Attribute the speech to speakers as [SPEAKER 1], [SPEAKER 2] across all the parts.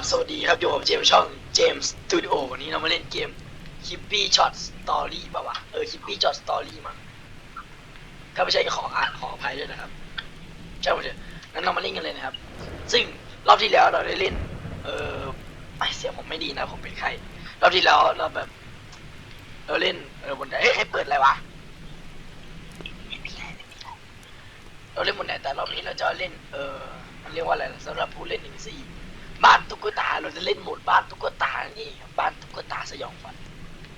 [SPEAKER 1] บสวัสดีครับอยู่กับเจมส์ช่องเจมส์สตูดิโอวันนี้เรามาเล่นเกมคิปปี้ช็อตสตอรี่ป่าวะเออคิปปี้ช็อตสตอรี่มั้งถ้าไม่ใช่ก็ขออ่านขออภัยด้วยนะครับใช่ไหมเถอะงั้นเรามาเล่นกันเลยนะครับ ซึ่งรอบที่แล้วเราได้เล่น เออไม่เสียงผมไม่ดีนะผมเป็นใครรอบที่แล้วเราแบบเราเล่นเออบนไหนเอ้ยให้เปิดอะไรวะเราเล่นบนไหนแต่รอบนี้เราจะเล่นเออมันเรียกว่าอะไรสำหรับผู้เล่นหนึ่งสี่ บ้านตุ๊กตาเราจะเล่นโหมดบ้านตุ๊กตานี่บ้านตุ๊กตาสยองฝัน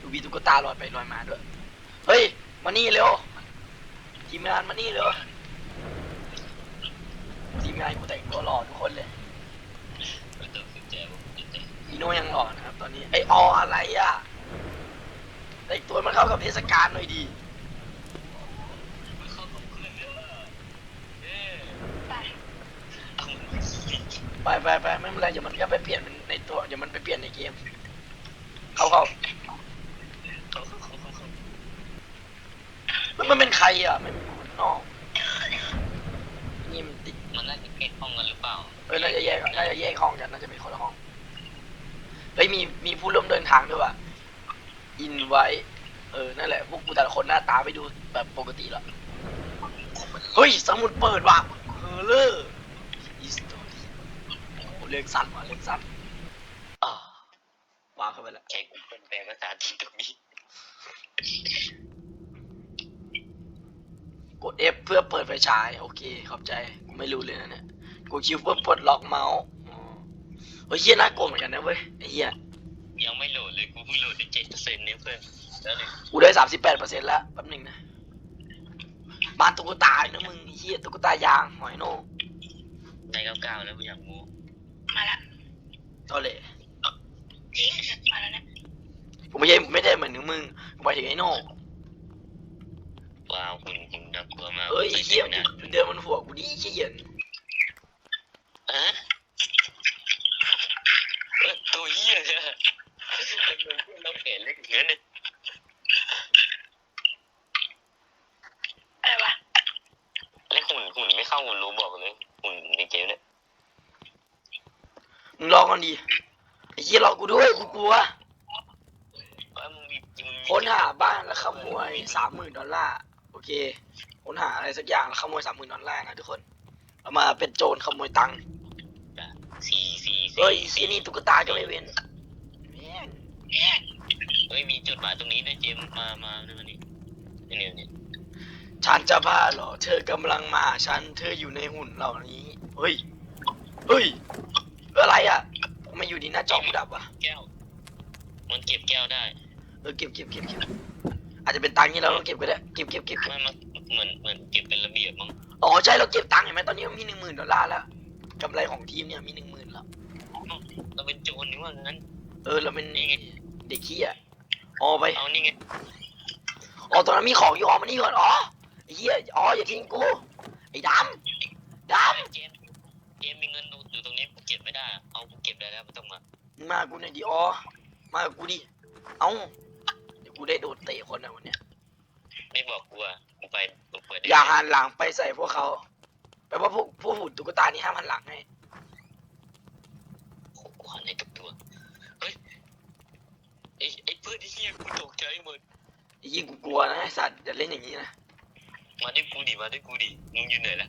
[SPEAKER 1] ดูมีตุ๊กตาลอยไปลอยมาด้วย เฮ้ย มานี่เร็วทีมงานมานี่เร็วทีมงานกูแต่งตัวหล่อทุกคนเลย
[SPEAKER 2] อี
[SPEAKER 1] โน่ยังหล่อนะครับ ตอนนี้ไออออะไรอะแต่งตัวมันเข้ากับเทศกาลหน่อยดี
[SPEAKER 2] ไม่เข้ากับเพื่อนเลยเอ๊ะเอามันมาขี้
[SPEAKER 1] ไปไปไม่เป็นไรเดี๋ยวมันก็ไปเปลี่ยนในตัวเดี๋ยวมันไปเปลี่ยนในเกม เขาเขา
[SPEAKER 2] เขาเขาเขาเขาเขา
[SPEAKER 1] มันมันเป็นใครอะมันอยู่ข้างนอกนี่มันติด
[SPEAKER 2] มันน่าจะเก็บห้องกันหรือเปล่า
[SPEAKER 1] เออน่าจะแยกน่าจะแยกห้องกันน่าจะเป็นคนละห้องเฮ้ยมีมีผู้ร่วมเดินทางด้วยว่ะอินไว้เออนั่นแหละพวกกูแต่ละคนหน้าตาไปดูแบบปกติแล้วเฮ้ยสมุดเปิดว่ะเฮอเลอร์อีสตอรี่โอ้ เรื่องสั้นว่ะเรื่องสั้นอ่าวางเข้าไปแล้ว
[SPEAKER 2] ใช้กูเป็นแปลภาษาที่ตรงนี้
[SPEAKER 1] กด F เพื่อเปิดไฟฉาย โอเค ขอบใจ กูไม่รู้เลยนะเนี่ยกดคิวเพื่อปลดล็อกเมาส์อ๋อเฮ้ยเฮียน่ากลัวเหมือนกันนะเว้ยไอ้เฮีย
[SPEAKER 2] ยังไม่โหลดเลยกูเพิ่งโหลดได้เจ็ดเปอร์เซ็นต์เนี่ยเพื่อนแล้วหนึ่ง
[SPEAKER 1] กูได้สามสิบแปดเปอร์เซ็นต์แล้วแป๊บหนึงนะ บ้านตุ๊กตานะมึงไอ้เฮียตุ๊กตายางหอยโน่
[SPEAKER 2] ได้เก้าเก้าแล้วกูอยากงู
[SPEAKER 3] มาละ
[SPEAKER 1] ตอเหล่
[SPEAKER 3] จริงมาแล้วนะ
[SPEAKER 1] กูไม่ใช่ไม่ได้เหมือนถึงมึงกูหมายถึงไอ้โน่
[SPEAKER 2] ว้าวคุณคุณน่ากลัวมาก
[SPEAKER 1] เอ้ยไอ้เฮีย
[SPEAKER 2] นะ
[SPEAKER 1] มึงเดินบนหัวกูดิไอ้เฮียเหยิน
[SPEAKER 2] ฮะเอ้ยตัวเหี้ยเนี่ยทำไมเพื่อนเราเปลี่ยนเล็กอย่างนั้นเนี่ย
[SPEAKER 3] อะไรวะ
[SPEAKER 2] แล้วหุ่นหุ่นไม่เข้าหุ่นรู้บอกเลยหุ่นในเกมเนี่ย
[SPEAKER 1] มึงรอก่อนดิไอ้เฮียรอกูด้วยกูกลัว
[SPEAKER 2] ว่ามึงมีมึงมี
[SPEAKER 1] ค้นหาบ้านแล้วขโมยสามหมื่นดอลลาร์โอเคค้นหาอะไรสักอย่างแล้วขโมยสามหมื่นดอลลาร์นะทุกคนเอามาเป็นโจรขโมยตังค์
[SPEAKER 2] สี่สี่
[SPEAKER 1] เฮ้ย
[SPEAKER 2] สี่
[SPEAKER 1] ที่นี่ตุ๊กตาก็ไม่เว้นแม่ง
[SPEAKER 2] เฮ้ยมีจดหมายตรงนี้ด้วยเจมส์มามาดูนี่นี่นี่นี่
[SPEAKER 1] ฉันจะบ้าเหรอ เธอกำลังมาหาฉันเธออยู่ในหุ่นเหล่านี้ เฮ้ย เฮ้ย อะไรอะทำไมาอยู่ดีหน้าจอกูดับวะ
[SPEAKER 2] แก้ว มันเก็บแก้วได้
[SPEAKER 1] เออเก็บเก็บเก็บเก็บอาจจะเป็นตังค์ที่เราต้องเก็บก็ได้เก็บเก็บเก็บเก็บ
[SPEAKER 2] ไม่มันเหมือนเหมือนเก็บเป็นระเบียบมั้ง
[SPEAKER 1] อ๋อใช่เราเก็บตังค์เห็นไหมตอนนี้มีหนึ่งหมื่นดอลลาร์แล้วกำไรของทีมเนี่ยมีหนึ่งหมื่นแล้ว
[SPEAKER 2] เราเป็นโจรนี่ว่างั้น
[SPEAKER 1] เออเราเป็น
[SPEAKER 2] นี่ไง
[SPEAKER 1] เด็กขี้อะอ๋อไป
[SPEAKER 2] เอานี่ไง
[SPEAKER 1] อ๋อตอนนั้นมีของอยู่อ๋อมานี่ก่อนอ๋อไอ้เหี้ยอ๋ออย่าทิ้งกูไอ้ดำด
[SPEAKER 2] เจมส์ เจมส์มีเงินอยู่ตรงนี้กูเก็บไม่ได้อะเอากูเก็บได้แล้วไม่ต้องมาำ
[SPEAKER 1] มึงมากูหน่อยดิอ๋อมากับกูดิเอ้าเดี๋ยวกูได้โดนเตะคนนะวันเนี้ย
[SPEAKER 2] ไม่บอกกูอะกูไปกูเปิดได้
[SPEAKER 1] อย่าหันหลังไปใส่พวกเขาแปลว่าพวกพวกหุ่นตุ๊กตานี่ห้ามหันหลังให้
[SPEAKER 2] โอ้โหกูหันให้กับตัวเฮ้ยไอ้ไอ้เพื่อนที่เฮียกูตกใจหมด
[SPEAKER 1] ไอ้ยิ่งกูกลัวนะไอ้สัตว์อย่าเล่นอย่างนี้นะ
[SPEAKER 2] มาด้วยกูดิมาด้วยกูดิมึงอยู่ไหนล่ะ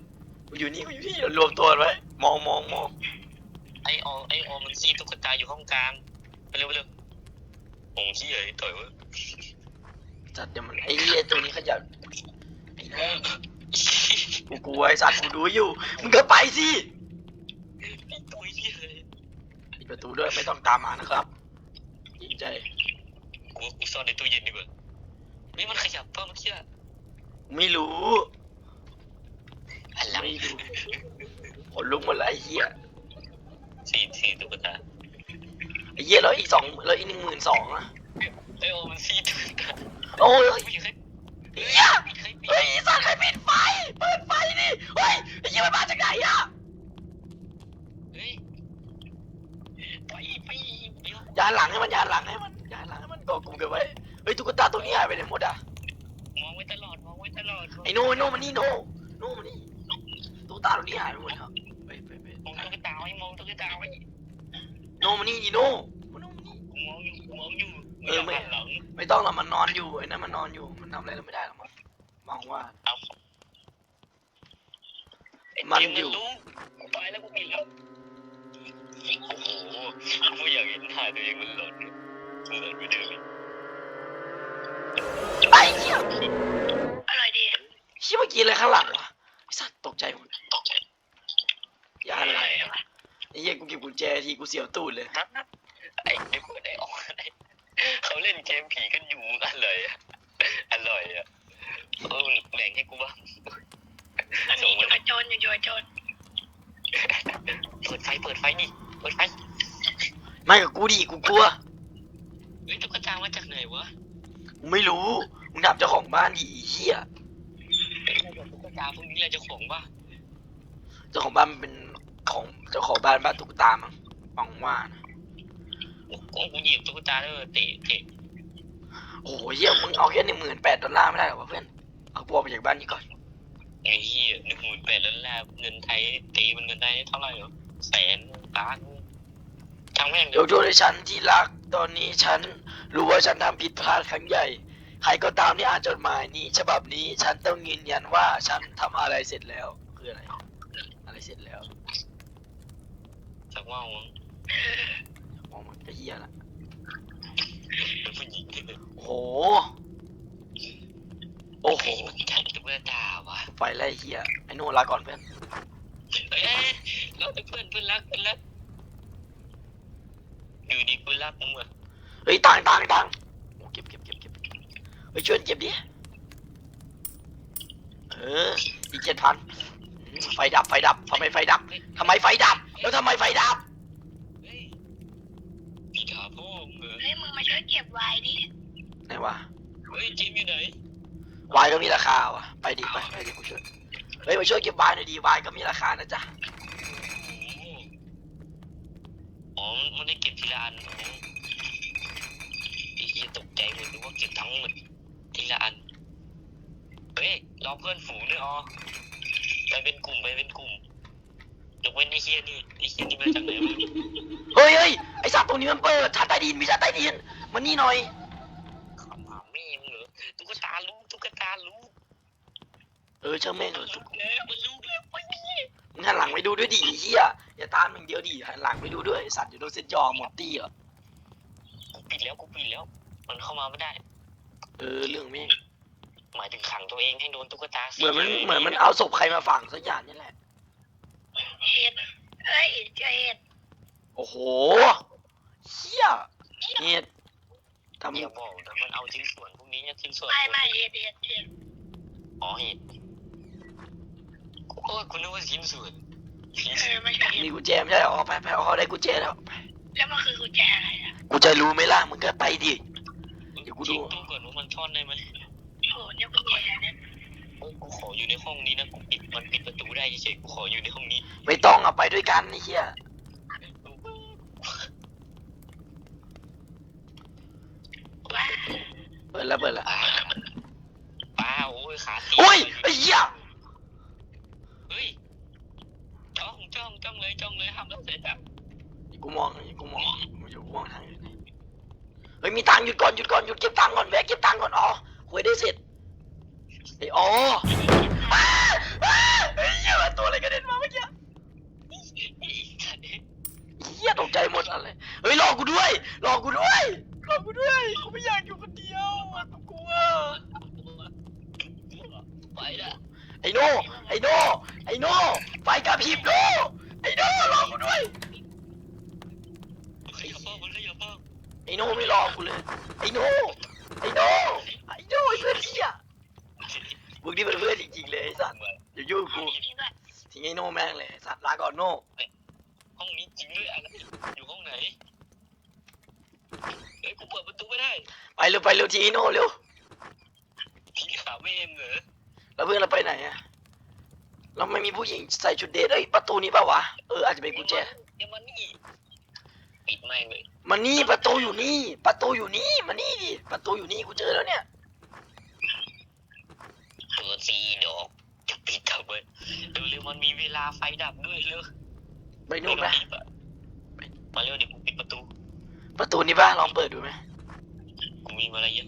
[SPEAKER 1] กูอยู่นี่กูอยู่นี่รวมตัวกันไว้มองมองมอง
[SPEAKER 2] ไอออไอออมันซีตุ๊กตาอยู่ห้องกลางไปเร็วไปเร็วโอ้งขี้เลยต่อยวะ
[SPEAKER 1] สัตว์เดี๋ยวมันไอ้เหี้ยตัวนี้ขยับไอ้แม่งกูกลัวไอ้สัตว์กูดูอยู่มึงก็ไปสิ
[SPEAKER 2] ไอ้ตัวเหี้ยเลย
[SPEAKER 1] ปิดประตูด้วยไม่ต้องตามมานะครับยิงใจ
[SPEAKER 2] กูกูซ่อนในตู้เย็นดีกว่านี่มันขยับเพิ่มเมื่อกี้อะ
[SPEAKER 1] ไม่รู้
[SPEAKER 2] หันหลัง
[SPEAKER 1] ไม่รู้ขนลุกหมดแล้วไอ้เหี้ย
[SPEAKER 2] สี่สี่ตุ๊กตา
[SPEAKER 1] ไอ้เหี้ยแล้วอีกสองแล้วอีกหนึ่งหมื่นสองอะ
[SPEAKER 2] ไอโอมันซีตุ๊กตา
[SPEAKER 1] โอ้ย
[SPEAKER 2] ไม่ใช่
[SPEAKER 1] เหี้ย
[SPEAKER 2] ไม่ใช่
[SPEAKER 1] เฮ้ยไอ้สัตว์ใครปิดไฟเปิดไฟดิเฮ้ยไอ้เหี้ยมันมาจากไหนอะ
[SPEAKER 2] เฮ้ยไปไปเดี๋ยวยา
[SPEAKER 1] นหลังให้มันยานหลังให้มันยานหลังให้มันก่อกลุ่มกันไว้เฮ้ยตุ๊กตาตัวนี้หายไปไหนหมดอะ
[SPEAKER 2] มองไว้ตลอดมองไว้ตลอด
[SPEAKER 1] ไอ้โน่ไอ้โน่มันนี่โน่โน่มันนี่ ตุ๊กตาตัวนี้หายไปหมดแล้วไปไปไป
[SPEAKER 2] มองตุ๊กตาไว้มองตุ๊กตาไว้
[SPEAKER 1] โนมานี่ดิโน่โน่มานี่
[SPEAKER 2] กูมองอยู่กูมองอยู่
[SPEAKER 1] เออไม่
[SPEAKER 2] ไม่หันหลัง
[SPEAKER 1] ไม่ต้องหรอกมันนอนอยู่ไอ้นั่นมันนอนอยู่มันทำอะไรเราไม่ได้หรอกมั้งมองว่า
[SPEAKER 2] เอาไอ้
[SPEAKER 1] มัน
[SPEAKER 2] เจ
[SPEAKER 1] อยู่
[SPEAKER 2] รู้กูไปแล้วกูปิดแล้วโอ้โหกูอยากเห็นหน้าตัวเองมันหลอนมันหลอนไปเดิมอีก
[SPEAKER 1] ไอ้เหี้ย
[SPEAKER 3] อร่อยดี
[SPEAKER 1] เชี่ยเมื่อกี้อะไรข้างหลังวะไอ้ สัตว์ตกใจหมด
[SPEAKER 2] ตกใจ
[SPEAKER 1] อย่าอะไรไอ้เหี้ยกูเก็บกุญแจทีกูเสียวตูดเลย
[SPEAKER 2] ไอ้เด็กคนไหนออกอะไรเขาเล่นเกมผีกันอยู่อร่อยอะอร่อยอะเออแบ่งให้กูบ้าง
[SPEAKER 3] อันนี้อยู่กับโจรอยู่อยู่กับโจร
[SPEAKER 2] เปิดไฟเปิดไฟดิเปิดไฟ
[SPEAKER 1] ไม่กับกูดิกูกลัว
[SPEAKER 2] เฮ้ยตุ๊กตามาจากไหนวะ
[SPEAKER 1] กูไม่รู้ มึงถามเจ้าของบ้านดิไอ้เหี้ย
[SPEAKER 2] เฮ้ยตุ๊กตาพวกนี้แหละเจ้าของป่ะ
[SPEAKER 1] เจ้าของบ้านมันเป็นของเจ้าของบ้านบ้านตุ๊กตามั้งหวังว่านะ
[SPEAKER 2] โอ้โหกูหยิบตุ๊กตาแล้วเตะเตะ
[SPEAKER 1] โอ้โหเหี้ยมึงเอาแค่หนึ่งหมื่นแปดดอลลาร์ไม่ได้หรอวะเพื่อนเอากูออกไปจากบ้านนี้ก่อน
[SPEAKER 2] ไอ้เหี้ยหนึ่งหมื่นแปดแล้วแลบเงินไทยตีมันเงินไทยเท่าไหร่เหรอแสนล้านช่างแม่ง
[SPEAKER 1] ยกโทษให้ฉันที่รักตอนนี้ฉันรู้ว่าฉันทำผิดพลาดครั้งใหญ่ ใครก็ตามที่อ่านจดหมายนี้ ฉบับนี้ฉันต้องยืนยันว่าฉันทำอะไรเสร็จแล้ว คืออะไร อะไรเสร็จแล้ว
[SPEAKER 2] จากว่ามึง
[SPEAKER 1] มองมันก็เฮียละ
[SPEAKER 2] เป็นผู้หญิง
[SPEAKER 1] โอ้โห โอ้โห
[SPEAKER 2] มันใช่ตุ๊กตาวะ
[SPEAKER 1] ไฟไล่เฮียไอ้นู่นลาก่อนเพื่อน
[SPEAKER 2] เอ้ยเราเป็นเพื่อนเพื่อนรักเพื่อนรักอยู่ดีเพื่อนรักมึงวะ
[SPEAKER 1] เฮ้ยตังตังตังโอ้เก็บเก็บเก็บเก็บ เฮ้ยช่วยเก็บดิเอออีกเจ็ดพันไฟดับไฟดับทำไมไฟดับทำไมไฟดับ แล้วทำไมไฟดับ
[SPEAKER 2] เฮ้ยพี่ถามพ่อมึงเหรอ
[SPEAKER 3] เฮ้ยมึงมาช่วยเก็บไวน์ดิ
[SPEAKER 1] ไหนวะ
[SPEAKER 2] เฮ้ยเจมส์อยู่ไหน
[SPEAKER 1] วายก็มีราคาวะไปดิไปไปดิกูช่วยเฮ้ยมาช่วยเก็บวายหน่อยดิวายก็มีราคานะจ๊ะ
[SPEAKER 2] อ๋อมันได้เก็บทีละอันอ๋อไอ้เหี้ยตกใจหมดนึกว่าเก็บทั้งหมด ทีละอัน เฮ้ยรอเพื่อนฝูงด้วยอ๋อไปเป็นกลุ่มไปเป็นกลุ่มยกเว้นไอ้เหี้ยนี่ไอ้เหี้ยนี่มาจากไหนวะ
[SPEAKER 1] เฮ้ยเฮ้ยไอสัตว์ตรงนี้มันเปิดชาติใต้ดินมีชาติใต้ดินมันนี่หน่อย
[SPEAKER 2] ขำหาแม่มึงเหรอตุ๊กตาลูกตุ๊กตาลูก
[SPEAKER 1] เออเชื่อแม่งเถ
[SPEAKER 2] มัน
[SPEAKER 1] อะ
[SPEAKER 2] ลูกแล้วมันลูกแล้วไปดิ
[SPEAKER 1] มึงหันหลังไปดูด้วยดิไอ้เฮียอย่าตามมึงเดียวดิหันหลังไปดูด้วยไอ้สัตว์เดี๋ยวโดนเซ็ตยอหมดตีเหรอ
[SPEAKER 2] กูปิดแล้วกูปิดแล้ว มันเข้ามาไม่ได้
[SPEAKER 1] เออเรื่องแม่ง
[SPEAKER 2] หมายถึงขังตัวเองให้โดนตุ๊กตา
[SPEAKER 1] เหมือนมันเหมือนมันเอาศพใครมาฝังสักอย่างนี่แหละ
[SPEAKER 3] เห็ดเอ้ยเจอเห็ด
[SPEAKER 1] โอ้โหเฮียเฮ็ดทำ
[SPEAKER 2] อย่าบอกนะมันเอาชิ้นส่วนพวกนี้เนี่ยชิ้นส่วน
[SPEAKER 3] ไม่ไม่เห็ดเห็ดเห็ด
[SPEAKER 2] อ๋อเห็ดโอ้ยคุณนึกว่าชิ้นส่วนชิ้น
[SPEAKER 3] เอ
[SPEAKER 2] ส่ว
[SPEAKER 3] อนไม่ใช่เห็ด
[SPEAKER 1] มีกุญแจไม่ใช่เหรอไปไปเอาเขาได้กุญแจแล้วไป
[SPEAKER 3] แล้วมันคือกุญแจอะไรอะ
[SPEAKER 1] กูจะรู้ไหมล่ะมึงก็ไปดิเดี๋ยว กูดู
[SPEAKER 2] เช็คตู้ก่อนว่ามันซ่อนได้ไหม
[SPEAKER 3] โอ้เนี่ยกุญแจเนี่ย
[SPEAKER 2] โอ้ยกูขออยู่ในห้องนี้นะกูปิดมันปิดประตูได้เฉยๆกูขออยู่ในห้องนี้
[SPEAKER 1] ไม่ต้องอะไปด้วยกันไอ้เฮีย
[SPEAKER 3] ว่า
[SPEAKER 1] เปิดแล้วเปิดแล้ว
[SPEAKER 2] ป้าป้าโอ้ยขาตี
[SPEAKER 1] โอ้ยไอ้เหี้ย
[SPEAKER 2] เฮ้ยจ้องจ้องจ้องเลยจ้องเลยทำแล้วเสร็จอะ
[SPEAKER 1] กูมองกูมองกูจะมองทางอื่น เฮ้ยมีตังค์หยุดก่อนหยุดก่อนหยุดเก็บตังค์ก่อนแวะเก็บตังค์ก่อนอ๋อคุยได้เสร็จไอ้อ๋ออ้าอ้าไอ้เหี้ยตัวอะไรกระเด็นมาเมื่อกี้
[SPEAKER 2] ไอ้สัตว์เอ้ย
[SPEAKER 1] เหี้ยตกใจหมดอะไรเฮ้ยรอกูด้วยรอกูด้วยรอกูด้วยกูไม่อยากอยู่คนเดียวอะกูกลัว
[SPEAKER 2] ไปละ
[SPEAKER 1] ไอ้โน่ไอ้โน่ไอ้โน่ไฟกระพริบโน่ไอ้โน่รอกูด้วย
[SPEAKER 2] ขยับบ้างมันขยับบ้าง
[SPEAKER 1] ไอ้โน่ไม่รอกูเลยไอ้โน่ไอ้โน่ไอ้โน่ไอ้เพื่อนเหี้ยมึงนี่เป็นเพื่อนจริงๆเลยไอ้สัตว์อย่ายุ่งกับกู
[SPEAKER 3] จริงด้วย
[SPEAKER 1] ทิ้งไอ้โน่แม่งเลยไอ้สัตว์ลาก่อนโน่
[SPEAKER 2] ห้องนี้จริงด้วยอะไรอยู่ห้องไหนเฮ้ยกูเปิดประตูไม่ได้
[SPEAKER 1] ไปเร็วไปเร็วทีไอ้โน่เร็ว
[SPEAKER 2] ผีขาแม่งเหรอ
[SPEAKER 1] แล้วเพื่อนเราไปไหนอะเราไม่มีผู้หญิงใส่ชุดเดทเอ้ยประตูนี้เปล่าวะเอออาจจะเป็นกุญแจ
[SPEAKER 2] เดี๋ยวมันนี่ ปิดแม่งเลย
[SPEAKER 1] มานี่ประตูอยู่นี่ ประตูอยู่นี่มานี่ดิประตูอยู่นี่กูเจอแล้วเนี่ย
[SPEAKER 2] เปิดสี่ดอกจะปิดทำไมเร็วๆมันมีเวลาไฟดับด้วยเร็ว
[SPEAKER 1] ไปนู่นไหม
[SPEAKER 2] มาเร็วเดี๋ยวกูปิด
[SPEAKER 1] นี้ป่ะลองเปิดดูไหม
[SPEAKER 2] กูมีมาแล้วเยอะ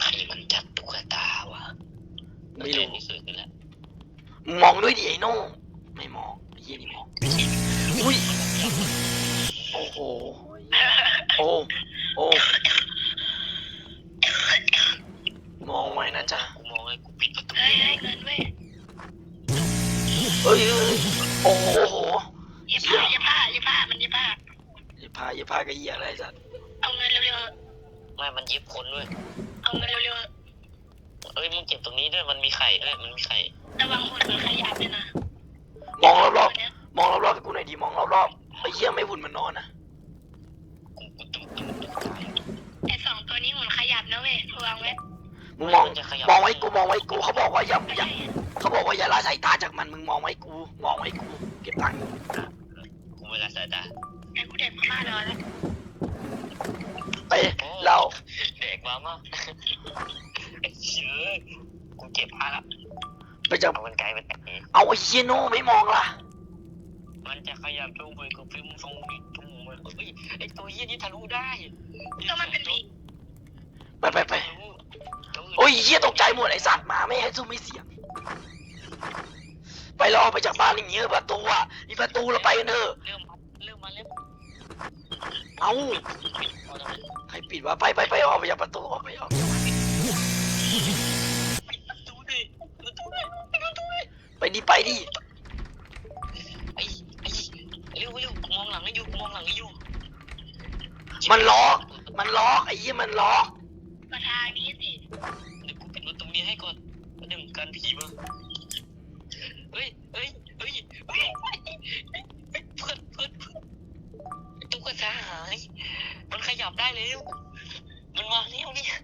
[SPEAKER 2] ใครมันจัดตุ๊กตาวะ
[SPEAKER 1] ไม่รู้
[SPEAKER 2] นี่สื่อกันแล้ว
[SPEAKER 1] มึงมองด้วยดิไอ้โน่ไม่มองไอ้เหี้ยนี่มอง อุ้ยโอ้โหโอ้โอ้มองไว้นะจ๊ะ
[SPEAKER 2] กูมองเลยกูปิดประตู
[SPEAKER 3] เฮ้ยเฮ้ยเงินเว้ย
[SPEAKER 1] เอ้ยเอ้ยโอ้โห
[SPEAKER 3] อย่าพลาดอย่าพลาดอย่าพลาดมันอย่าพลาด
[SPEAKER 1] อย่าพาอย่าพากระเหี้ยอะไรสัตว์
[SPEAKER 3] เอาเงินเร็ว
[SPEAKER 2] ไม่มันเย็บคนด้วย
[SPEAKER 3] ๆเอาเงินเร็ว
[SPEAKER 2] เอ้ยมึงเก็บตรงนี้ด้วยมันมีไข่ด้วยมันมีไข่
[SPEAKER 3] ๆระวังหุ่นมันขยับด้วยนะ
[SPEAKER 1] มองรอบ
[SPEAKER 3] ตัวเนี้ย
[SPEAKER 1] ๆ มองรอบๆให้กูหน่อยดิมองรอบๆไอ้เหี้ยไม่หุ่นมันนอนนะ
[SPEAKER 2] กูกูตุ้มตุ้มตุ้มตาย
[SPEAKER 3] ไอ้สองตัวนี้หุ่นขยับนะเว้ยระวังไว้
[SPEAKER 1] มึงมอง
[SPEAKER 2] นจะขยับ
[SPEAKER 1] มองไว้กูมองไว้กูเขาบอกว่าอย่า
[SPEAKER 3] ไม่
[SPEAKER 1] อย่า
[SPEAKER 3] ใช่
[SPEAKER 1] เขาบอกว่าอย่าละสายตาจากมันมึงมองไว้กู มองไว้กูเก็บตังค์อยู่
[SPEAKER 2] กูไม่ละสายตา
[SPEAKER 3] ไอ้กูเด็ดมาม่ารอแล้ว
[SPEAKER 1] ไปเรา
[SPEAKER 2] เด็กมามาไอ้เชื้อกูเก็บผ้าละ
[SPEAKER 1] ไปจะ
[SPEAKER 2] เอากันไกลไปแตะ
[SPEAKER 1] เอาไอ้เฮียโน่ไม่มองล่ะ
[SPEAKER 2] มันจะขยับจูงไปกูฟิมทรงนี่จูงมันเฮ้ยไอ้ตัวเหี้ยนี่ทะลุได้
[SPEAKER 3] ก็มันเป็นผี
[SPEAKER 1] ไปไปไปโอ้ยเฮียตกใจหมดไอ้สัตว์มาไม่ให้สู้ไม่เสียงไปรอไปจากบ้านอย่างเงี้ยประตูอะมีประตูเราไปกันเถอะ
[SPEAKER 2] เริ่มมาเริ่มมาเริ่ม
[SPEAKER 1] เอา
[SPEAKER 2] เอาทำไม
[SPEAKER 1] ใครปิดวะไปไปไปออกไปจากประตูออกไปออก
[SPEAKER 2] ปิดประตูดิปิดประตูดิปิดประตูดิ
[SPEAKER 1] ไปดิไปดิ
[SPEAKER 2] ไอ้ไอ้ เร็วเร็วกูมองหลังให้อยู่กูมองหลังให้อยู่
[SPEAKER 1] มันล็อก มันล็อกไอ้เหี้ยมันล็อก
[SPEAKER 3] มาทางนี้สิ
[SPEAKER 2] เดี๋ยวกูปิดประตูนี้ให้ก่อนเดี๋ยวกันผีมาเฮ้ยเฮ้ยเฮ้ยเฮ้ยเฮ้ยเพื่อนเพื่อนเพื่อนตุ๊กตาหายมันขยับได้แล้ว มันมาแล้วเนี่ย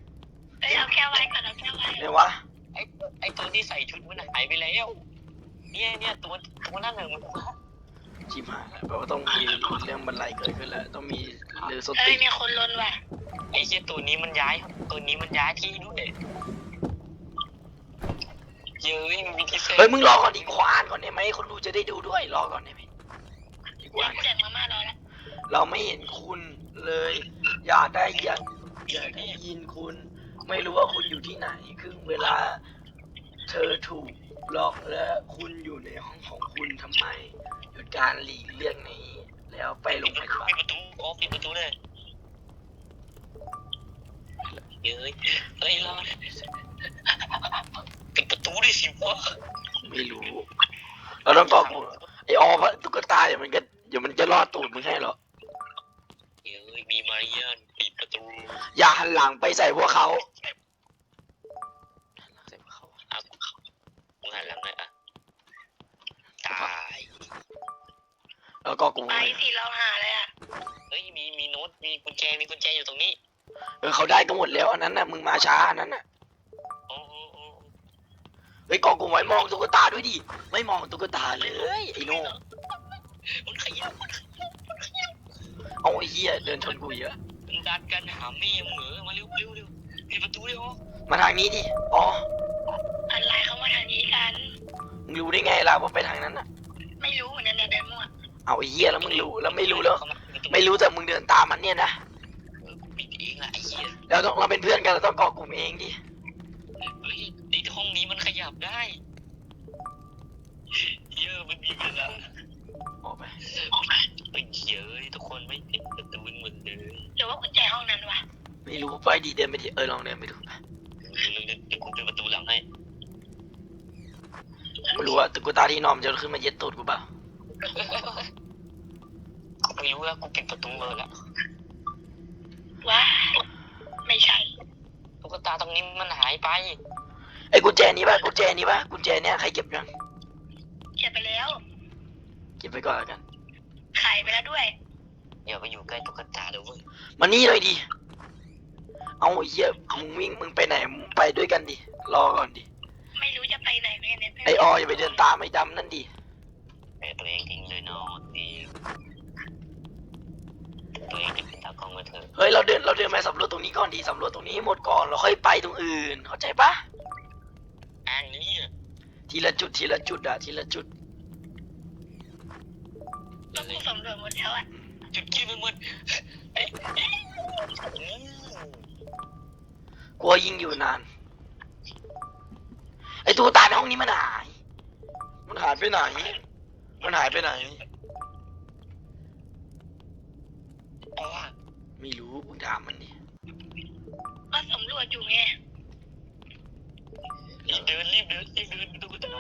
[SPEAKER 3] เอ้ยเอาแก้วไว้ก่อนเอาแก้วไว้
[SPEAKER 1] เนี่ยวะ
[SPEAKER 2] ไอ้ไอ้ตัวที่ใส่ชุดมันหายไปแล้ว เนี่ยเนี่ยตัวตัวนั่นน่ะมันมา
[SPEAKER 1] ชิบหายแล้วแปลว่าต้องมีเรื่องบันไลเกิดขึ้นแล้ว ต้องมีเรือส
[SPEAKER 3] เอ้
[SPEAKER 1] ติ
[SPEAKER 3] ยมีคนลนว่ะ
[SPEAKER 2] ไอ้เชี่ยตัวนี้มันย้ายตัวนี้มันย้ายที่ด้วยเย้ยมันมีที่เซ็น
[SPEAKER 1] เฮ้ยมึงรอก่อนดิกูอ่านก่อนได้ไหมคนดูจะได้ดูด้วยรอก่อนได้ไหมกู
[SPEAKER 3] เดี๋ยว
[SPEAKER 1] อ่าน
[SPEAKER 3] กูเด็ดมาม่ารอแล้ว
[SPEAKER 1] เราไม่เห็นคุณเลย อย่าได้ยินอย่าได้ยินคุณ ไม่รู้ว่าคุณอยู่ที่ไหนคือเวลา เธอถูกหลอกและคุณอยู่ในห้องของคุณทำไม หยุดการหลีกเลี่ยงนี้ แล้วไปโรงพยาบาล
[SPEAKER 2] ปิดประตูออกปิดประตูเลยเย้ยเฮ้ยรอดปิดประตูดิสิวะ
[SPEAKER 1] ไม่รู้เราต้องบอกกูไอออพะตุ๊กตาเดี๋ยวมันก็เดี๋ยวมันจะรอดตูดมึงให้หรอก
[SPEAKER 2] เย้ยมีมารยาทปิดประตู
[SPEAKER 1] อย่าหันหลังไปใส่พวกเขาหันหลังใส่พวกเขา
[SPEAKER 2] อะมึงหันหลังเลยอะตาย
[SPEAKER 1] แล้วก็กู
[SPEAKER 3] ไปสิเราหาเลยอะ
[SPEAKER 2] เฮ้ยมีมีโน้ตมีกุญแจมีกุญแจอยู่ตรงนี้
[SPEAKER 1] เออเขาได้ก็หมดแล้วอันนั้นน่ะมึงมาช้าอันนั้นน่ะ
[SPEAKER 2] โอ้โอ้โอ้
[SPEAKER 1] เฮ้ยกอกูไว้มองตุ๊กตาด้วยดิไม่มองตุ๊กตาเลยไอ้โน่
[SPEAKER 2] มันขยับมัน
[SPEAKER 1] เอาไอ้เหี้ยเดินชนกูเยอะ
[SPEAKER 2] มันดันกันหาแม่มึงเหรอมาเร็วเร็วเร็วปิดประตูเร็ว
[SPEAKER 1] มาทางนี้ดิอ๋อ
[SPEAKER 3] อะไรเขามาทางนี้กัน
[SPEAKER 1] มึงรู้ได้ไงล่ะว่าไปทางนั้นน่ะ
[SPEAKER 3] ไม่รู้เหมือนกัน เนี่ยเดินมั่ว
[SPEAKER 1] เอาไอ้เหี้ยแล้วมึงรู้แล้วไม่รู้แล้ว ไม่รู้แต่มึงเดินตามมันเนี่ยนะ
[SPEAKER 2] เออกูปิดเองละไอ้เหี้ย
[SPEAKER 1] เราต้องเราเป็นเพื่อนกันเราต้องเกาะกลุ่มเองดิ
[SPEAKER 2] เฮ้ยในห้องนี้มันขยับได้เยอะมันมีเวลา
[SPEAKER 1] ออกไป
[SPEAKER 2] เฮ้ยเยอะทุกคนไม่ปิดประตูเหมือนเดิม
[SPEAKER 3] หรือว่ากุญแจห้องนั้นวะ
[SPEAKER 1] ไม่รู้ไปดิเดินไปดิเออลองเดินไปดูไป
[SPEAKER 2] เดี๋ยวกูปิดประตูหลังให้
[SPEAKER 1] ไม่รู้ว่าตุ๊กตาที่นอนมันจะขึ้นมาเย็ดตูดกูเปล่า
[SPEAKER 2] กูไม่รู้แล้วกูปิดประตูเลยละ
[SPEAKER 3] ว้าไม่ใช่
[SPEAKER 2] ตุ๊กตาตรงนี้มันหายไป
[SPEAKER 1] ไอ้กุญแจนี้ป่ะกุญแจนี้ป่ะกุญแจเนี้ยใครเก็บยัง
[SPEAKER 3] เก็บไปแล้ว
[SPEAKER 1] เก็บไปก่อนแล้วกัน
[SPEAKER 3] ขายไปแล้วด้วย
[SPEAKER 2] อย่าไปอยู่ใกล้ตุ๊กตาเดี๋ยวเว้ย
[SPEAKER 1] มานี่เลยดิเอาไอ้เหี้ยมึงวิ่งมึงไปไหนมึงไปด้วยกันดิรอก่อนดิ
[SPEAKER 3] ไม่รู้จะไปไหนเหมือนกันเนี่ย
[SPEAKER 1] ไออออย่าไปเดินตามไอ้ดำนั่นดิ
[SPEAKER 2] แม่ตัวเองทิ้งเลยเนาะดีตัวเองจะเป็นตากล้องมาเถอะ
[SPEAKER 1] เฮ้ยเราเดินเราเดินมาสำรวจตรงนี้ก่อนดิสำรวจตรงนี้ให้หมดก่อนเราค่อยไปตรงอื่น เข้าใจปะ
[SPEAKER 2] อ้างนี้อะ
[SPEAKER 1] ทีละจุดทีละจุดอะทีละจุด
[SPEAKER 3] ก็กูสำรวจหมดแล้วอะ
[SPEAKER 2] จุดคิดไปหมดเอ้ยอืม
[SPEAKER 1] กลัวยิงอยู่นานไอตัวตายในห้องนี้มันหาย มันหายไปไหน มันหายไปไหน
[SPEAKER 2] อ๋อ
[SPEAKER 1] ไม่รู้มึงถามมันดิ
[SPEAKER 3] ก็สำรวจอยู่ไง
[SPEAKER 2] รีบเดินรีบเดินรีบเดินดูตา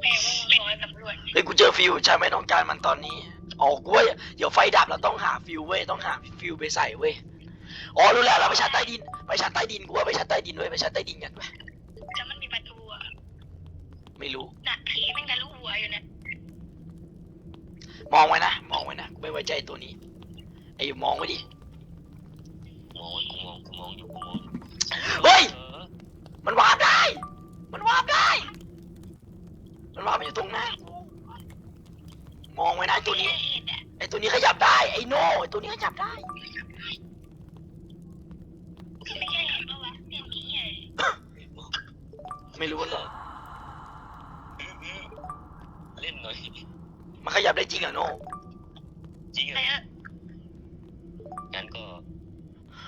[SPEAKER 3] แม่ว่ามึงรอสำรวจ
[SPEAKER 1] เฮ้ยกูเจอฟิวใช่ไหมต้องการมันตอนนี้อ๋อกูว่าเดี๋ยวไฟดับเราต้องหาฟิวเว้ยต้องหาฟิวไปใส่เว้ยอ๋อรู้แล้วเราไปชั้นใต้ดิน ไปชั้นใต้ดินกูว่าไปชั้นใต้ดินเว้ยไปชั้นใต้ดินกันไป
[SPEAKER 3] แล้วมันมีประตูอะ
[SPEAKER 1] ไม่รู้
[SPEAKER 3] หนักผีแม่งทะลุหัวอยู่เนี่ย
[SPEAKER 1] มองไว้นะ มองไว้นะกูไม่ไว้ใจตัวนี้ ไอ้มองไว้ดิ
[SPEAKER 2] มองกูมองกูมองอยู่กูมองอยู่
[SPEAKER 1] เฮ้ย
[SPEAKER 2] ออ
[SPEAKER 1] มันวาร์ปได้ มันวาร์ปได้ มันวาร์ปไปอยู่ตรงหน้ากูมองไว้นะไอ้ตัวนี้
[SPEAKER 3] ไม่ใช่เห็ดอะ
[SPEAKER 1] ไอ้ตัวนี้ขยับได้ ไอ้โน่ไอ้ตัวนี้ขยับได้
[SPEAKER 3] ไม่ใช่เห็ดปะวะเป็นผีไง
[SPEAKER 1] ไม่รู้หรอก
[SPEAKER 2] เล่นหน่อย
[SPEAKER 1] มันขยับได้จริงเหรอโน่
[SPEAKER 2] จริงเหร
[SPEAKER 3] ไป
[SPEAKER 2] อ
[SPEAKER 3] เถอะ
[SPEAKER 2] งั้นก็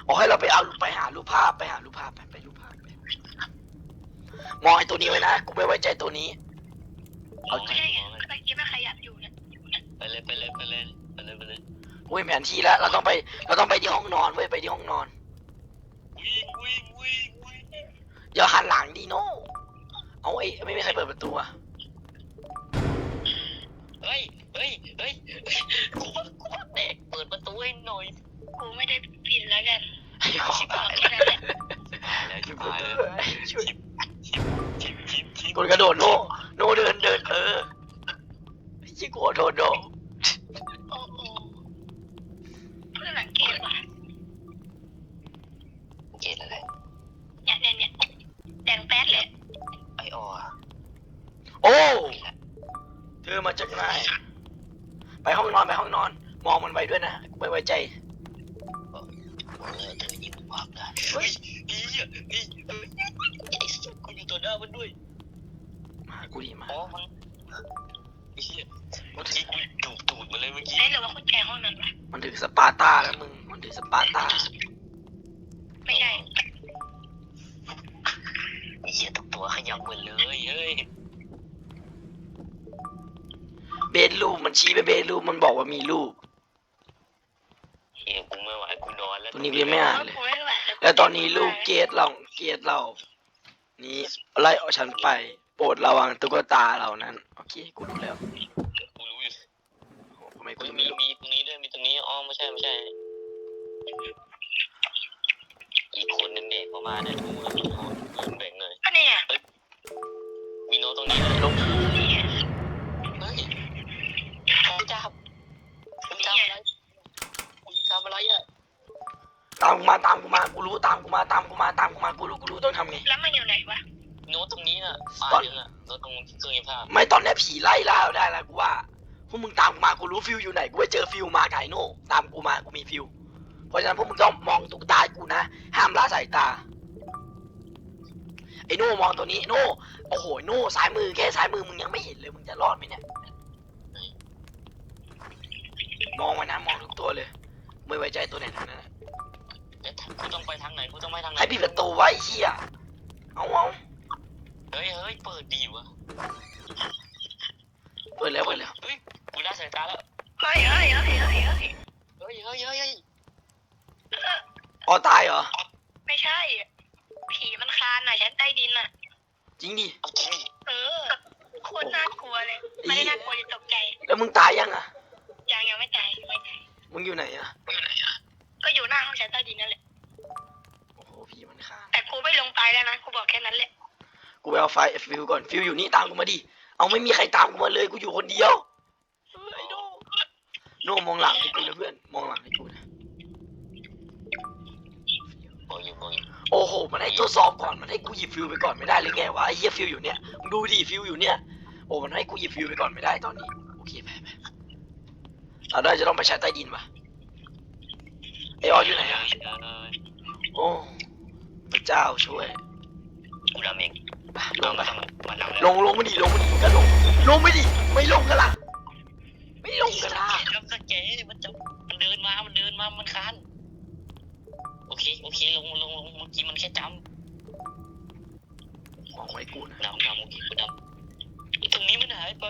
[SPEAKER 1] บอกให้เราไปเอาไปหารูปภาพไปหารูปภาพไปไปรูปภาพไปมองไอ้ตัวนี้ไว้นะกูไม่ไว้ใจตัวนี้
[SPEAKER 2] มอง
[SPEAKER 3] ไม่
[SPEAKER 2] ให้
[SPEAKER 3] ใช่ไง
[SPEAKER 2] มองให้
[SPEAKER 3] เมื่อกี้มันขยับอยู่เนี่ย
[SPEAKER 2] ไปเลยไปเลยไปเลยไปเลยไปเลย
[SPEAKER 1] อุ้ยแผนที่แล้วเราต้องไป เราต้องไปที่ห้องนอนเว้ยไปที่ห้องนอน
[SPEAKER 2] วิ่งวิ่งวิ่งวิ่ง
[SPEAKER 1] อย่าหันหลังดิโน่เอาไอ้ไม่มีใครเปิดประตูอะ
[SPEAKER 2] เฮ้ย เฮ้ย เฮ้ยกูว่ากูว่าเด็กเปิดประตูให้หน่อย
[SPEAKER 3] กูไม่ได้ผิดแล้วกัน
[SPEAKER 1] ไอ้ของ
[SPEAKER 3] ชิบหายแค่นั้นแหละ
[SPEAKER 2] ตายแล้วชิบหายแล้ว
[SPEAKER 1] ช่วย
[SPEAKER 2] ชิบชิบชิบ
[SPEAKER 1] กดกระโดดโน่โน่เดินเดินเออไอ้ชี้กดโดดโดด
[SPEAKER 3] โอ้โหเพื่อนสังเกตว่ะ
[SPEAKER 2] เกลียดอะไร อ
[SPEAKER 1] มาจากไหนไปห้องนอนไปห้องนอน มองมันไว้ด้วยนะไม่ไว้ใจ
[SPEAKER 2] เออเธอยิงภาพได้เฮ้ยอีอะอีเอ้ไอ้สัสกูอยู่ตัวหน้ามันด้วย
[SPEAKER 1] มากูดีมา
[SPEAKER 2] อ๋อมันไอ้เหี้ยเมื่อกี้กูจูบตูดมาเลยเมื่อกี้
[SPEAKER 3] เอ้ยหรือว่าคุณแจห้องนั้นวะ
[SPEAKER 1] มันถือสปาร์ตาแล้วมึงมันถือสปาร์ตา
[SPEAKER 3] ไม่ใช่
[SPEAKER 2] ไอ้เหี้ยทุกตัวขยับหมดเลยเฮ้ย
[SPEAKER 1] เบดรูมมันชี้ไปเบดรูมมันบอกว่ามีลูก
[SPEAKER 2] เฮียกูไม่ไหวกูนอนแล้ว
[SPEAKER 1] ตัวนี้กูยังไม่อ่านเลย
[SPEAKER 3] กูไม่ไหว
[SPEAKER 1] แล้วตอนนี้ลูกเกตเราเกตเรา นี้ไล่ออกฉันไป โปรดระวังตุ๊กตาเหล่านั้น โอเค กูรู้แล้ว
[SPEAKER 2] กูรู้อยู่
[SPEAKER 1] โอ้ทำไมกู
[SPEAKER 2] เฮ้ย
[SPEAKER 1] ยัง
[SPEAKER 2] มี
[SPEAKER 1] ไม่รู้
[SPEAKER 2] มีตรงนี้ด้วยมีตรงนี้อ๋อไม่ใช่ไม่ใช่ อีกคนนึงเด็กประมาณนั้นกูยืนแบ่งหน่อย
[SPEAKER 3] ก็เนี่ย
[SPEAKER 2] มีโน้ตตรงนี้เลย
[SPEAKER 1] ลง
[SPEAKER 3] นี่
[SPEAKER 2] ม
[SPEAKER 1] กูมาตามกูมากูรู้ตามกูมาตามกูมาตามกูมากูรู้กูรู้ต้องทำไง
[SPEAKER 3] แล้วมันอยู่ไหนวะ
[SPEAKER 2] โน้ตตรงนี้น่ะอ่านยังอะโน้ตตรงเครื่องยิงภาพ
[SPEAKER 1] ไม่ตอนนี้ผีไล่ล่าเราได้แล้วกูว่าพวกมึงตามกูมากูรู้ฟิวอยู่ไหนกูไปเจอฟิวมาไก่โน่ตามกูมากูมีฟิวเพราะฉะนั้นพวกมึงต้องมองตุ๊กตากูนะห้ามละสายตาไอ้โน่มองตัวนี้โน่โอ้โหโน่ซ้ายมือแค่ซ้ายมือมึงยังไม่เห็นเลยมึงจะรอดไหมเนี่ยมองไว้นะมองทุกตัวเลย ไม่ไว้ใจตัวไหนทั้งนั้นนะ
[SPEAKER 2] เอ๊ะกูต้องไปทางไหนกูต้องไปทางไหน
[SPEAKER 1] ให้ปิดประตูไว้เฮียเอาเอา
[SPEAKER 2] เฮ้ยเฮ้ยเปิดดีวะ
[SPEAKER 1] เปิดแล้วเปิดแล้ว
[SPEAKER 2] เฮ้ยกูได้สายตาแล้ว
[SPEAKER 3] เฮ้ยเฮ้ยเฮ้ยเฮ้ยเฮ้ย
[SPEAKER 2] เฮ้ยเฮ้ยเฮ้ยเฮ้ย
[SPEAKER 1] อ๋อตายเหรอ
[SPEAKER 3] ไม่ใช่ ผีมันคลานอะชั้นใต้ดินอะ
[SPEAKER 1] จริงดิ
[SPEAKER 2] เอาจริงดิ
[SPEAKER 3] เออโคตรน่ากลัวเลย ไม่ได้น่ากลัวจะตกใจ
[SPEAKER 1] แล้วมึงตายยังอะ
[SPEAKER 3] ยังยังไม่ตายยังไม่ตาย
[SPEAKER 1] มึงอยู่ไหนอะ
[SPEAKER 3] ก็อยู่หน้าห้องชั้นใต้ดินนั่นแหละ
[SPEAKER 1] โอ้โหผีมันฆ่า
[SPEAKER 3] แต่กูไม่ลงไปแล้วนะ กูบอกแค่นั้นแหละ
[SPEAKER 1] กูไปเอาไฟฟิวก่อนฟิวอยู่นี่ตามกูมาดิ เอาไม่มีใครตามกูมาเลยกูอยู่คนเดียวเฮ้ยไอ้โน่โน่มองหลังให้กูนะเพื่อน มองหลังให้กูนะ
[SPEAKER 2] มองอยู่มองอยู่
[SPEAKER 1] โอ้โห มันให้ตรวจสอบก่อน มันให้กูหยิบฟิวไปก่อนไม่ได้เลยไงวะไอ้เหี้ยฟิวอยู่เนี่ยมึงดูดิฟิวอยู่เนี่ย โอ้ มันให้กูหยิบฟิวไปก่อนไม่ได้ตอนนี้ โอเคไปไปเราได้จะต้องไปใช้ใต้ดินปะ ไออออยู่ไหนอะ
[SPEAKER 2] เออ
[SPEAKER 1] โอ้พระเจ้าช่วย
[SPEAKER 2] กูทำเอง
[SPEAKER 1] ไปล
[SPEAKER 2] เรา
[SPEAKER 1] งไป
[SPEAKER 2] ไม่ต้องมาทำแล้ว
[SPEAKER 1] ลงลงไม่ดีลงไม่ดีก็ลงลงไม่ดีไม่ลงกันล่ะไม่ลงกันล่ะ
[SPEAKER 2] แล้วก็แกมันจะมันเดินมามันเดินมามันคานโอเคโอเคลงลงลงเมื่อกี้มันแค่จ
[SPEAKER 1] มองไว้กูนะำ
[SPEAKER 2] ดำดำโอเคกูดำไอ้ตรงนี้มันหายไป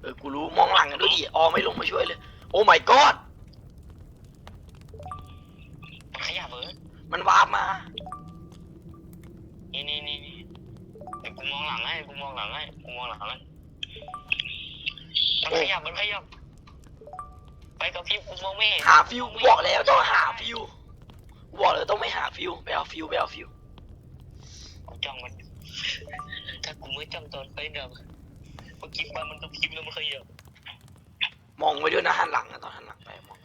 [SPEAKER 1] เออกูรู้มองหลังกันด้วยดิออไม่ลงมาช่วยเลย โอ้ my god
[SPEAKER 2] มันขยับเออ
[SPEAKER 1] มันวาร์ปมา
[SPEAKER 2] นี่นี่นี่นี่เดี๋ยวกูมองหลังให้กูมองหลังให้กูมองหลังให้มันขยับมันขยับไปกับพี่กูมองไม่เห็น
[SPEAKER 1] หาฟิวกูบอกแล้วต้องหาฟิวกูบอกเลยต้องไม่หาฟิวไปเอาฟิวไปเอาฟิว
[SPEAKER 2] กูจ้องมัน ถ้ากูไม่จ้องตอนไปเนี่ยเมื่อกี้ไปมันก็พิมพ์แล้วมันขยับ
[SPEAKER 1] มองไว้ด้วยนะหันหลังนะตอนหันหลังไปมอง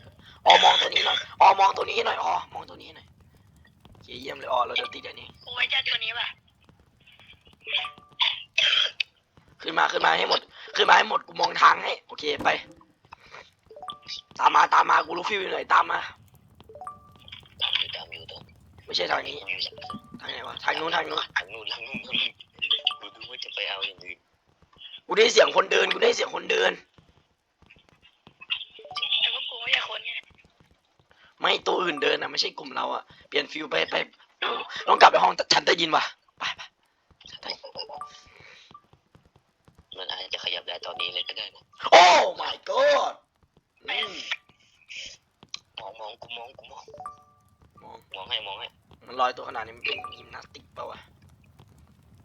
[SPEAKER 1] ออมองตัวนี้หน่อยออมองตัวนี้หน่อยออมองตัวนี้หน่อยโอ เคเยี่ยมเลยออเราจะติดอันนี้
[SPEAKER 3] โอ้ยเจ้าตัวนี้ว่ะ
[SPEAKER 1] ขึ้นมาขึ้นมาให้หมด ขึ้นมาให้หมดกูมองทางให้ โอเคไป ตามมาตามมากูรู้ฟิวอยู่ไหนตามมา
[SPEAKER 2] ตามอยู่ตามอยู่ตาม
[SPEAKER 1] ไม่ใช่ทางนี้ ทางไหนวะทางนู้นทางนู้น
[SPEAKER 2] ทางนู้นทางนู้นทางนู้นกูดูว่าจะไปเอาอย่างอื่น
[SPEAKER 1] กูได้เสียงคนเดินกูได้เสียงคนเดิน
[SPEAKER 3] ไม่
[SPEAKER 1] ตัวอื่นเดินนะไม่ใช่กลุ่มเราอะเปลี่ยนฟิวไปไปโอ้ต้องกลับไปห้องชั้นใต้ดินว่ะไปไปชั้นใต้ดิน
[SPEAKER 2] มันอาจจะขยับได้ตอนนี้เลยก็ได้นะ
[SPEAKER 1] โอ้ my god อืม
[SPEAKER 2] มองมองกูมองกูมอง
[SPEAKER 1] มอง
[SPEAKER 2] มองให้มองให้
[SPEAKER 1] มันลอยตัวขนาดนี้มันเป็นยิมนาสติกเปล่าวะ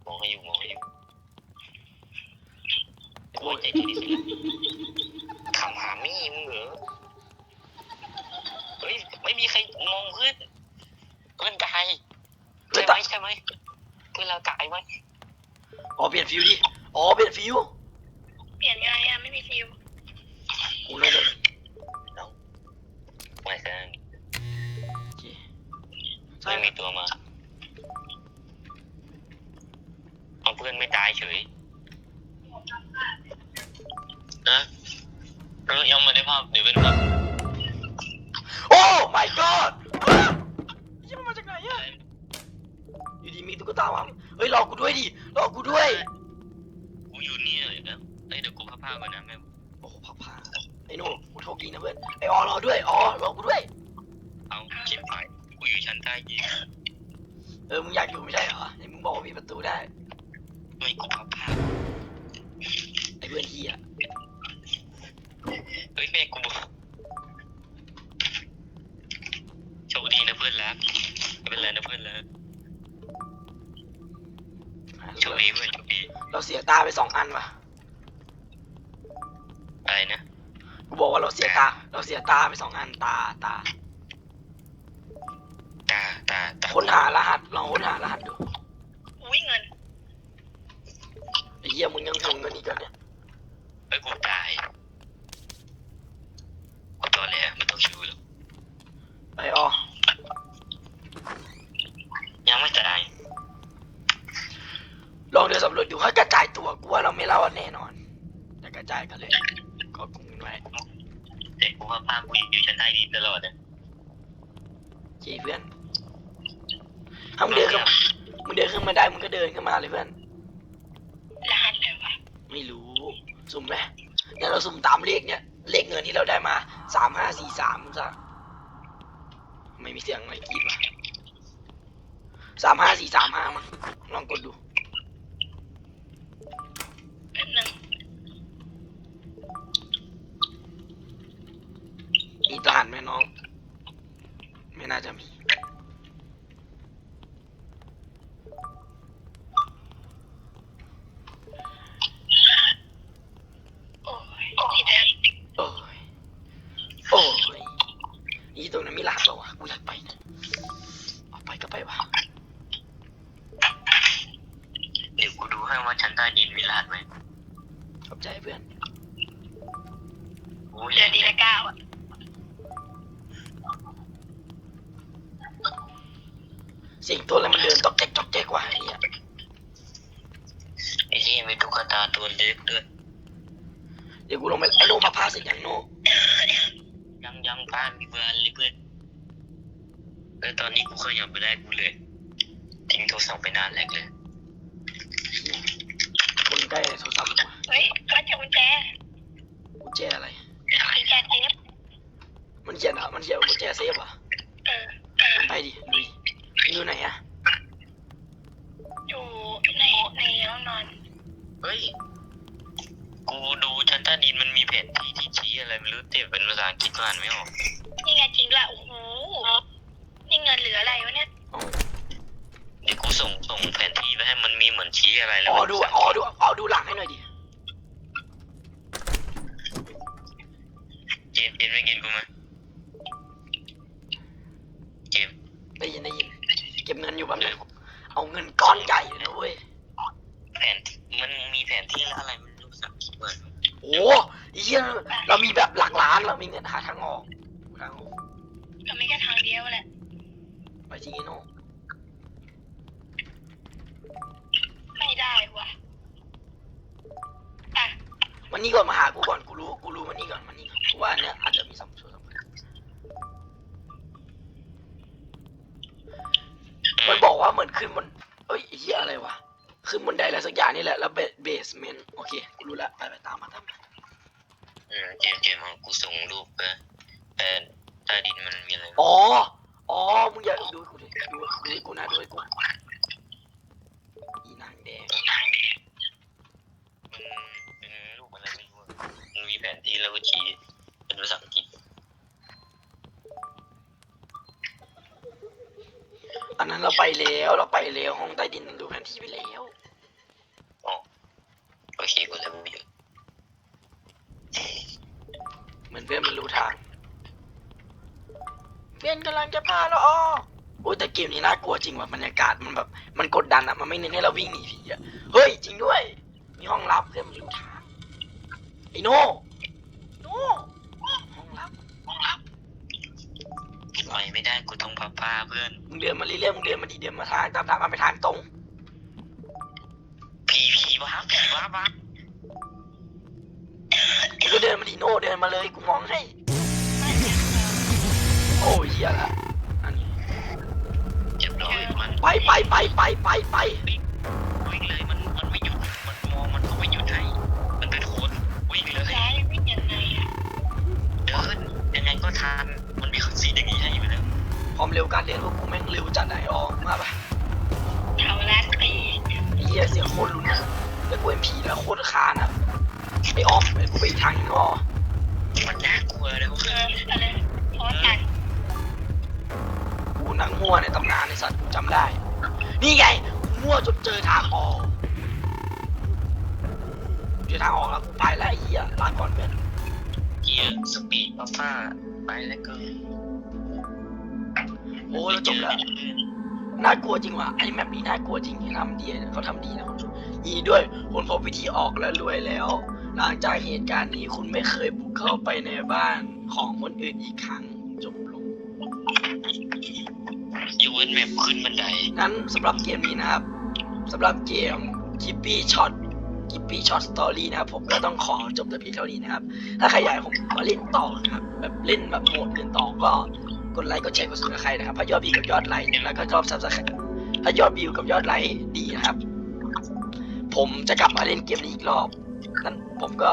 [SPEAKER 2] มองให้อยู่มองให้อยู่
[SPEAKER 1] โอ้
[SPEAKER 2] โอ้
[SPEAKER 1] ย
[SPEAKER 2] ยใจดีที่สุดคำหามี่มึงเหรอเฮ้ยไม่มีใครมองเพื่อนเพื่อนตาย
[SPEAKER 1] เฮ้
[SPEAKER 2] ใช่
[SPEAKER 1] ย
[SPEAKER 2] ไหม
[SPEAKER 1] ตะ
[SPEAKER 2] ใช่ไหมเพื่อนเราตายไหม
[SPEAKER 1] อ๋อเปลี่ยนฟิวดิอ๋อเปลี่ยนฟิว
[SPEAKER 3] เปลี่ยนไงอะไม่มีฟิว
[SPEAKER 1] กูน่าจะ
[SPEAKER 2] ไม่ใช่
[SPEAKER 1] โอเคใช่
[SPEAKER 2] ไม่มีตัวมาเอาเพื่อนไม่ตายเฉยนะเออยังไม่ได้ภาพเดี๋ยวเป็นภาพ
[SPEAKER 1] โอ้ my god ยี่มันมาจากไหนอะอยู่ดีมีตุ๊กตาวางเฮ้ยรอกูด้วยดิรอกูด้วย
[SPEAKER 2] กูอยู่นี่เลยนะเอ้ยเดี๋ยวกูพับผ้าก่อนนะแม่
[SPEAKER 1] โอ้โหพับผ้าไอ้หนูกูโชคดีนะเพื่อนไอ้ออรอด้วยอ๋อรอกูด้วย
[SPEAKER 2] เอาชิบหายกูอยู่ชั้นใต้ดิน
[SPEAKER 1] เออมึงอยากอยู่ไม่ใช่เหรอไอ้มึงบอกว่ามีประตูได้
[SPEAKER 2] ไม่กูพับผ้า
[SPEAKER 1] ไอ้เพื่อนเฮีย
[SPEAKER 2] เฮ้ยแม่กูบอกโชค ดีนะเพื่อนรักไม่เป็นไรนะเพื่อนรักโชคดีเพื่อนโชคดี
[SPEAKER 1] เราเสียตาไปสองอันว่ะ
[SPEAKER 2] อะไรนะ
[SPEAKER 1] กูบอกว่าเราเสียตา เราเสียตาไปสองอันตาตา
[SPEAKER 2] ตาตาตา
[SPEAKER 1] ค้นหารหัสลองค้นหารหัสดู
[SPEAKER 3] อุ้ยเงิน
[SPEAKER 1] ไอ้เหี้ยมึงยังห่วงเงินอีกเหรอเนี่ย
[SPEAKER 2] เฮ้ยกูตายกูตอนแรกไม่ต้องชูหรอก
[SPEAKER 1] ไปอ๋อ เดินสำรวจดูถ้ากระจายตัวกูว่าเราไม่เล่าแน่นอนแต่กระจายกันเลยก็กุมกันไว้
[SPEAKER 2] เด็กกูพับผ้ากูอยู่ชั้นใต้ดินตลอดอะ
[SPEAKER 1] เจเพื่อนถ้ามึงเดินขึ้นมามึงเดินขึ้นมาได้มึงก็เดินขึ้นมาเลยเพื่อน
[SPEAKER 3] รหัสเลยวะ
[SPEAKER 1] ไม่รู้สุ่มไหมเนี่ยเราสุ่มตามเลขเนี่ยเลขเงินที่เราได้มาสามห้าสี่สามซะไม่มีเสียงอะไรกรีดวะสามห้าสี่สามห้ามั้งลองกดดู
[SPEAKER 3] แป๊บนึง
[SPEAKER 1] มีทหารไหมน้อง ไม่น่าจะมี
[SPEAKER 3] โอ้ยผิดแล้ว
[SPEAKER 1] โอ้ย โอ้ย นี่ตรงนั้นมีรหัสเปล่าวะกูอยากไปนะเอาไปก็ไปวะ
[SPEAKER 2] เดี๋ยวกูดูให้ว่าชั้นใต้ดินมีรหัสไหม
[SPEAKER 1] ขอบใจเพื่อน
[SPEAKER 2] โอ้ย
[SPEAKER 3] เหลือดีละเก้าอะ
[SPEAKER 1] เสียงตัวอะไรมันเดินตอกแจ๊กตอกแจ๊กว่ะไอ้เหี้ย
[SPEAKER 2] ไอ้ที่มีตุ๊กตาตัวเล็กด้วย
[SPEAKER 1] เดี๋ยวกูลงไปไอ้โน่มาพาเสร็จยังโน่
[SPEAKER 2] ยังยัง บ้านมีเบอร์เลยเพื่อนแล้วตอนนี้กูเคยยังไม่ได้กูเลย ทิ้งโทรศัพท์ไปนานแล้วเลย
[SPEAKER 1] คนใกล้โทรศัพท์ว่ะ
[SPEAKER 3] เฮ้ยก็เจอกุญแจ
[SPEAKER 1] กูแจอะไร
[SPEAKER 3] กุญแจเซฟ
[SPEAKER 1] มันเขียนอะมันเขียนว่ากุญแจเซฟเหรอะ
[SPEAKER 3] เออ
[SPEAKER 1] ไปดิดูดิอยู่ไหนอะ
[SPEAKER 3] อยู่ในในห้องนอน
[SPEAKER 2] เฮ้ย กูดูชั้นใต้ดินมันมีแผนที่ที่ชี้อะไรไม่รู้แต่เป็นภาษาอังกฤษก็อ่านไม่ออก
[SPEAKER 3] นี่ไงจริงด้วยโอ้โหนี่เงินเหลืออะไรวะเนี่ย
[SPEAKER 1] อ๋อ
[SPEAKER 2] เดี๋ยวกูส่งส่งแผนที่ไปให้มันมีเหมือนชี้อะไรแล้ว
[SPEAKER 1] อ๋อ
[SPEAKER 2] เป็น
[SPEAKER 1] ดู
[SPEAKER 2] ภาษา
[SPEAKER 1] อ๋อ
[SPEAKER 2] อังกฤษ
[SPEAKER 1] ดูอ๋อดูหลังให้หน่อยดิ
[SPEAKER 2] เจมส์เจมส์ไม่กินกูไหมเจมส์
[SPEAKER 1] ได้ยินได้ยินเก็บเงินอยู่แป๊บนึงเอาเงินก้อนใหญ่เลยนะเว้ย
[SPEAKER 2] แผนมันมีแผนที่แล้วอะไรไม่รู้ ภาษาอังกฤษด้วย
[SPEAKER 1] โอ้ไอ้เหี้ยเรามีแบบหลักล้านเรามีเงินหาทางออกทางออก
[SPEAKER 3] ก็มีแค่ทางเดียวแหละ
[SPEAKER 1] ไปจริงไอ้โน่
[SPEAKER 3] ไม่ได้ว่ะอะ
[SPEAKER 1] มันนี่ก่อนมาหากูก่อนกูรู้กูรู้มันนี่ก่อนมันนี่ก่อนเพราะว่าอันเนี้ยอาจจะมีสัมผัสสัมพันธ์มันบอกว่าเหมือนขึ้นบนเอ้ยไอ้เหี้ยอะไรวะ ขึ้นบนไดอะไรสักอย่างนี่แหละ แล้วเบสเมนต์โอเค กูรู้แล้วไปไปตามมาตามมา
[SPEAKER 2] อืมเจมส์เจมส์เอากูส่งรูปไปแต่ใต้ดินมันมีอะไร
[SPEAKER 1] อ๋อ อ๋อ มึงอย่าดูให้กูดิดูดูให้กูนะดูให้กูอีนางแดง
[SPEAKER 2] มันเป็นรูปอะไรไม่รู้อะมันมีแผนที่แล้วก็ชี้เป็นภาษาอังกฤษ
[SPEAKER 1] อันนั้นเราไปแล้ว เราไปแล้วห้องใต้ดินดูแผน ที่ไปแล้ว
[SPEAKER 2] อ๋อโอเคกูเลยไม่อยู่
[SPEAKER 1] เหมือนเพื่อนมันรู้ทาง เพื่อนกำลังจะพาเราออกโอ้ยแต่เกมนี้น่ากลัวจริงว่ะบรรยากาศมันแบบ มันกดดันอะมันไม่เน้นให้เราวิ่งหนีผีอะเฮ้ยจริงด้วย มีห้องลับเพื่อนมันรู้ทางไอ้โน่โน่ห้องลับห้องลับ
[SPEAKER 2] ไปไม่ได้กูต้องพาป้าเพื่อน
[SPEAKER 1] มึงเดินมาเรื่อยๆมึงเดินมาดีเดินมาทางตามทางมาไปทางตรง
[SPEAKER 2] ผีผี วะผีวะวะ
[SPEAKER 1] มึงก็เดินมาดีโน่เดินมาเลยกูมองให้ โอ้ยเฮียละอันนี้
[SPEAKER 2] เจ็บร้อยมัน
[SPEAKER 1] ไปไปไปไปไปไป
[SPEAKER 2] วิ่งเลยมันมันไม่หยุดมันมองมันก็ไม่หยุดให้มันเป็นคนวิ่งเลย
[SPEAKER 3] ย้ายวิ่งยังไงอะ
[SPEAKER 2] เดินยังไงก็ทันมันมีสีอย่างนี้ให้อยู่แล้ว
[SPEAKER 1] ความเร็วการเรียนพวกกูแม่งเร็วจัดไหนออกมาปะ
[SPEAKER 3] เท่าล้านปี
[SPEAKER 1] ไอ้เหี้ยเสียงโคตรรุนแรง แล้วกูเห็นผีแล้วโคตรคานอะไอ้ออฟไอ้กูไปอีกทางนึงอ๋อ
[SPEAKER 2] มันน่ากลัวเลย
[SPEAKER 3] เอออะไรพอตัน
[SPEAKER 1] กูนั่งมั่วในตำนานในสัตว์กูจำได้ นี่ไงกูมั่วจนเจอทางออกเจอทางออกแล้วกูไปแล้วไอ้เหี้ยลาก่อนเพื่อน
[SPEAKER 2] เกียร์สปีดอัลฟาไปแล้วก็
[SPEAKER 1] โอ้แล้วจบแล้วน่ากลัวจริงว่ะไอ้แมปนี้น่ากลัวจริงที่ทำดีเขาทำดีนะคุณผู้ชม อีด้วยคุณพบวิธีออกและรวยแล้ว หลังจากเหตุการณ์นี้คุณไม่เคยบุกเข้าไปในบ้านของคนอื่นอีกครั้งจบลง
[SPEAKER 2] ยูเวนแมปขึ้นบันได
[SPEAKER 1] งั้นสำหรับเกมนี้นะครับสำหรับเกม k i p p y Shot k i p p y Shot Story นะครับผมก็ต้องขอจบแต่เพียงเท่านี้นะครับ ถ้าใครอยากให้ผมมาเล่นต่อนะครับ แบบเล่นแบบโหมดเล่นต่อก็กดไลค์กดแชร์กดซับสไครต์นะครับถ้ายอดวิวกับยอดไลค์แล้วก็ชอบซับสไครต์ถ้ายอดวิวกับยอดไลค์ดีนะครับ ผมจะกลับมาเล่นเกมนี้อีกรอบนั้นผมก็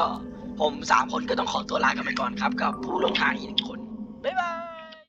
[SPEAKER 1] ผมสามคนก็ต้องขอตัวลากันไปก่อนครับ กับผู้ลงทางอีกหนึ่งคน บ๊ายบาย